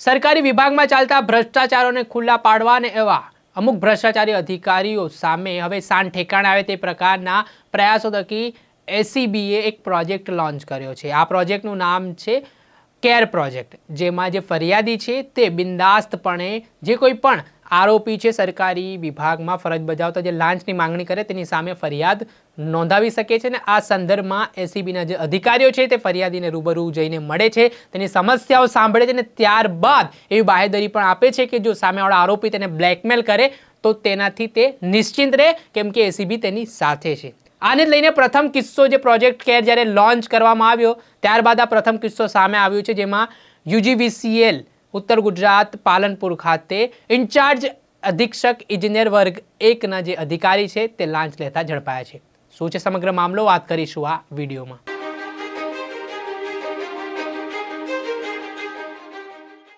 સરકારી વિભાગમાં ચાલતા ભ્રષ્ટાચારોને ખુલ્લા પાડવા અને એવા અમુક ભ્રષ્ટાચારી અધિકારીઓ સામે હવે સાન ઠેકાણે આવે તે પ્રકારના પ્રયાસો થકી એસીબીએ એક પ્રોજેક્ટ લોન્ચ કર્યો છે. આ પ્રોજેક્ટનું નામ છે કેર પ્રોજેક્ટ. જેમાં જે ફરિયાદી છે તે બિંદાસ્તપણે જે કોઈ પણ આરોપી છે સરકારી વિભાગમાં ફરજ બજાવતા જે લાંચની માંગણી કરે તેની સામે ફરિયાદ નોંધાવી શકે છે અને આ સંદર્ભમાં એસીબીના જે અધિકારીઓ છે તે ફરિયાદીને રૂબરૂ જઈને મળે છે, તેની સમસ્યાઓ સાંભળે છે અને ત્યારબાદ એવી બાહેદરી પણ આપે છે કે જો સામેવાળા આરોપી તેને બ્લેકમેલ કરે તો તેનાથી તે નિશ્ચિંત રહે, કેમ કે એસીબી તેની સાથે છે. આને લઈને પ્રથમ કિસ્સો જે પ્રોજેક્ટ કેર જ્યારે લોન્ચ કરવામાં આવ્યો, ત્યારબાદ આ પ્રથમ કિસ્સો સામે આવ્યો છે જેમાં યુજીવીસીએલ ઉત્તર ગુજરાત પાલનપુર ખાતે ઇન્ચાર્જ અધિક્ષક ઇજનેર વર્ગ એકના જે અધિકારી છે તે લાંચ લેતા ઝડપાયા છે. શું છે સમગ્ર મામલો? વાત કરીશું આ વિડીયોમાં.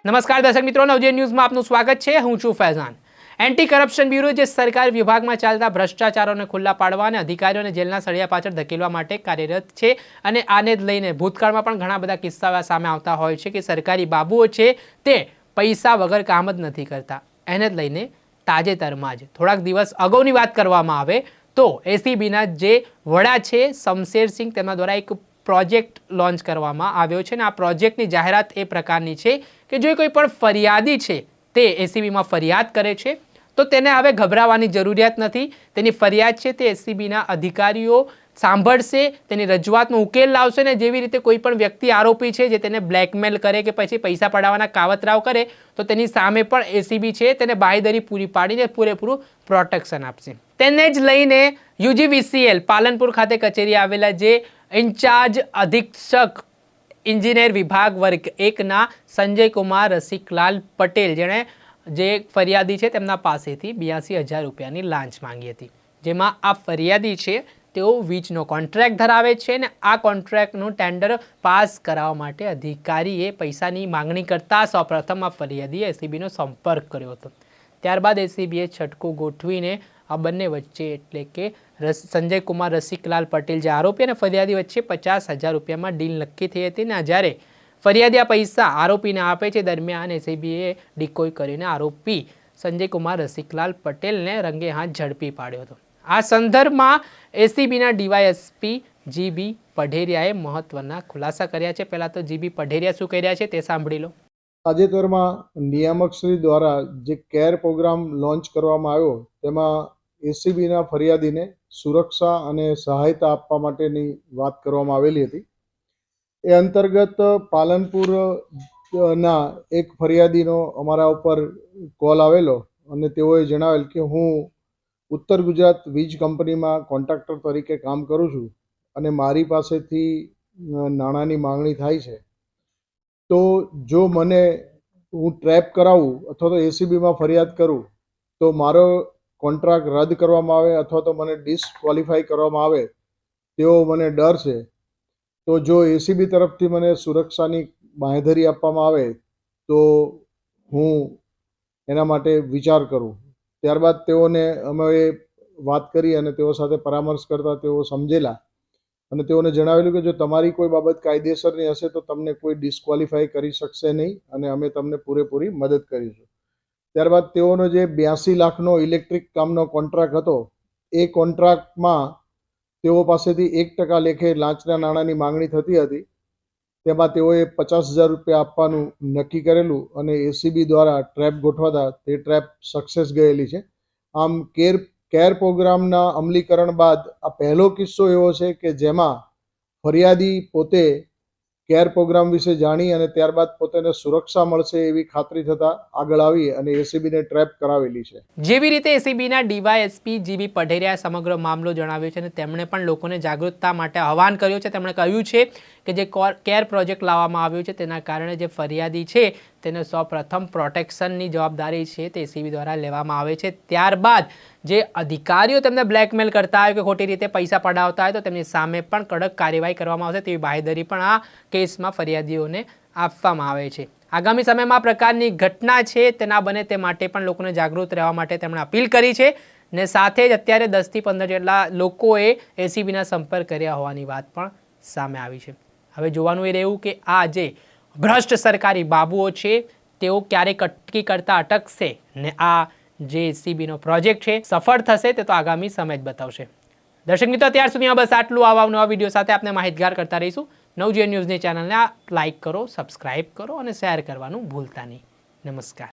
નમસ્કાર દર્શક મિત્રો નવજે ન્યૂઝમાં આપનું સ્વાગત છે. હું છું ફૈઝાન. એન્ટી કરપ્શન બ્યુરો જે સરકાર વિભાગમાં ચાલતા ભ્રષ્ટાચારોને ખુલ્લા પાડવા અને અધિકારીઓને જેલના સળિયા પાછળ ધકેલવા માટે કાર્યરત છે અને આને જ લઈને ભૂતકાળમાં પણ ઘણા બધા કિસ્સાઓ સામે આવતા હોય છે કે સરકારી બાબુઓ છે તે પૈસા વગર કામ જ નથી કરતા. એને જ લઈને તાજેતરમાં જ થોડાક દિવસ અગાઉની વાત કરવામાં આવે તો એસીબીના જે વડા છે શમશેરસિંહ તેમના દ્વારા એક પ્રોજેક્ટ લોન્ચ કરવામાં આવ્યો છે અને આ પ્રોજેક્ટની જાહેરાત એ પ્રકારની છે કે જો કોઈ પણ ફરિયાદી છે તે એસીબીમાં ફરિયાદ કરે છે. તો તેને હવે ગભરાવાની જરૂરિયાત નથી. તેની ફરિયાદ છે તે એસીબીના અધિકારીઓ સાંભળશે, તેની રજૂઆતનો ઉકેલ લાવશે ને જેવી રીતે કોઈ પણ વ્યક્તિ આરોપી છે જે તેને બ્લેકમેલ કરે કે પછી પૈસા પડાવવાના કાવતરાવ કરે, તો તેની સામે પણ એસીબી છે તેને બાંયધરી પૂરી પાડીને પૂરેપૂરું પ્રોટેક્શન આપશે. તેને જ લઈને યુજીવીસીએલ પાલનપુર ખાતે કચેરી આવેલા જે ઇન્ચાર્જ અધિક્ષક ઇન્જિનિયર વિભાગ વર્ગ એકના સંજય કુમાર રસિકલાલ પટેલ, જેણે જે ફરિયાદી છે તેમના પાસેથી બ્યાસી હજાર રૂપિયાની લાંચ માંગી હતી. જેમાં આ ફરિયાદી છે, તેઓ વીજનો કોન્ટ્રાક્ટ ધરાવે છે ને આ કોન્ટ્રાક્ટનું ટેન્ડર પાસ કરાવવા માટે અધિકારીએ પૈસાની માંગણી કરતાં સૌપ્રથમ આ ફરિયાદીએ એસીબીનો સંપર્ક કર્યો હતો. ત્યારબાદ એસીબીએ છટકું ગોઠવીને આ બંને વચ્ચે એટલે કે રસ સંજય કુમાર રસિકલાલ પટેલ જે આરોપી અને ફરિયાદી વચ્ચે પચાસ હજાર રૂપિયામાં ડીલ નક્કી થઈ હતી ને જ્યારે ફરિયાદી પૈસા આરોપીને આપે છે. દરમિયાન એસીબીએ ડિકોય કરીને આરોપી સંજય કુમાર રસિકલાલ પટેલને રંગે હાથ ઝડપી પાડ્યો હતો. આ સંદર્ભમાં એસીબીના ડીવાયએસપી જીબી પઢેરિયાએ મહત્વના ખુલાસા કર્યા છે. પહેલાં તો જીબી પઢેરિયા શું કર્યા છે તે સાંભળી લો. તાજેતરમાં નિયામકશ્રી દ્વારા જે કેર પ્રોગ્રામ લોન્ચ કરવામાં આવ્યો, તેમાં એસીબીના ફરિયાદીને સુરક્ષા અને સહાયતા આપવા માટેની વાત કરવામાં આવેલી હતી. એ અંતર્ગત પાલનપુર ના એક ફરિયાદીનો અમારા ઉપર કોલ આવેલો અને તેઓએ જણાવેલ કે હું ઉત્તર ગુજરાત વીજ કંપનીમાં કોન્ટ્રાક્ટર તરીકે કામ કરું છું અને મારી પાસેથી નાણાંની માંગણી થાય છે. તો જો મને હું ટ્રેપ કરાવું અથવા તો એસીબીમાં ફરિયાદ કરું, તો મારો કોન્ટ્રાક્ટ રદ કરવામાં આવે અથવા તો મને ડિસક્વોલિફાઈ કરવામાં આવે તેવો મને ડર છે તો જો એસીબી તરફથી મને સુરક્ષાની બાંહેધરી આપવામાં આવે, તો હું એના માટે વિચાર કરું. ત્યારબાદ તેઓને અમે વાત કરી અને તેઓ સાથે પરામર્શ કરતા તેઓ સમજેલા અને તેઓને જણાવેલું કે જો તમારી કોઈ બાબત કાયદેસરની હશે તો તમને કોઈ ડિસ્કવોલિફાય કરી શકશે નહીં અને અમે તમને પૂરેપૂરી મદદ કરીશું. ત્યારબાદ તેઓનો જે બ્યાસી લાખનો ઇલેક્ટ્રિક કામનો કોન્ટ્રાક્ટ હતો, એ કોન્ટ્રાક્ટમાં તેઓ પાસેથી એક ટકા લેખે લાંચના નાણાંની માંગણી થતી હતી. તેમાં તેઓએ પચાસ હજાર રૂપિયા આપવાનું નક્કી કરેલું અને એસીબી દ્વારા ટ્રેપ ગોઠવાતા તે ટ્રેપ સક્સેસ ગયેલી છે. આમ કેર કેર પ્રોગ્રામના અમલીકરણ બાદ આ પહેલો કિસ્સો એવો છે કે જેમાં ફરિયાદી પોતે કેર પ્રોગ્રામ વિશે જાણી અને ત્યારબાદ પોતાને સુરક્ષા મળશે એવી ખાતરી થતા આગળ આવી અને એસીબીને ટ્રેપ કરાવેલી છે. જેવી રીતે એસીબીના ડીવાયએસપી જીબી પઢેરિયાએ સમગ્ર મામલો જણાવ્યો છે અને તેમણે પણ લોકોને જાગૃતતા માટે આહવાન કર્યું છે. તેમણે કહ્યું છે કે જે કોર- પ્રોજેક્ટ લાવવામાં આવ્યો છે તેના કારણે જે ફરિયાદી છે તેને સૌપ્રથમ પ્રોટેક્શનની જવાબદારી છે તે એસીબી દ્વારા લેવામાં આવે છે. ત્યારબાદ જે અધિકારીઓ તેમને બ્લેકમેલ કરતા હોય કે ખોટી રીતે પૈસા પડાવતા હોય તો તેમની સામે પણ કડક કાર્યવાહી કરવામાં આવશે તેવી બાહેધરી પણ આ કેસમાં ફરિયાદીઓને આપવામાં આવે છે. આગામી સમયમાં આ પ્રકારની ઘટના છે તેના બને તે માટે પણ લોકોને જાગૃત રહેવા માટે તેમણે અપીલ કરી છે ને સાથે જ અત્યારે દસથી પંદર જેટલા લોકોએ એસીબીના સંપર્ક કર્યા હોવાની વાત પણ સામે આવી છે. હવે જોવાનું એ રહ્યું કે આ જે ભ્રષ્ટ સરકારી બાબુઓ છે, તેઓ ક્યારેક અટકી કરતા અટકશે ને આ જે સીબીનો પ્રોજેક્ટ છે, સફળ થશે તે તો આગામી સમય જ બતાવશે. દર્શક મિત્રો ત્યાર સુધીમાં બસ આટલું. આવા નવા વીડિયો સાથે આપણે માહિતગાર કરતા રહીશું. નવજીવન ન્યૂઝની ચેનલને લાઇક કરો, સબસ્ક્રાઇબ કરો અને શેર કરવાનું ભૂલતા નહીં. નમસ્કાર.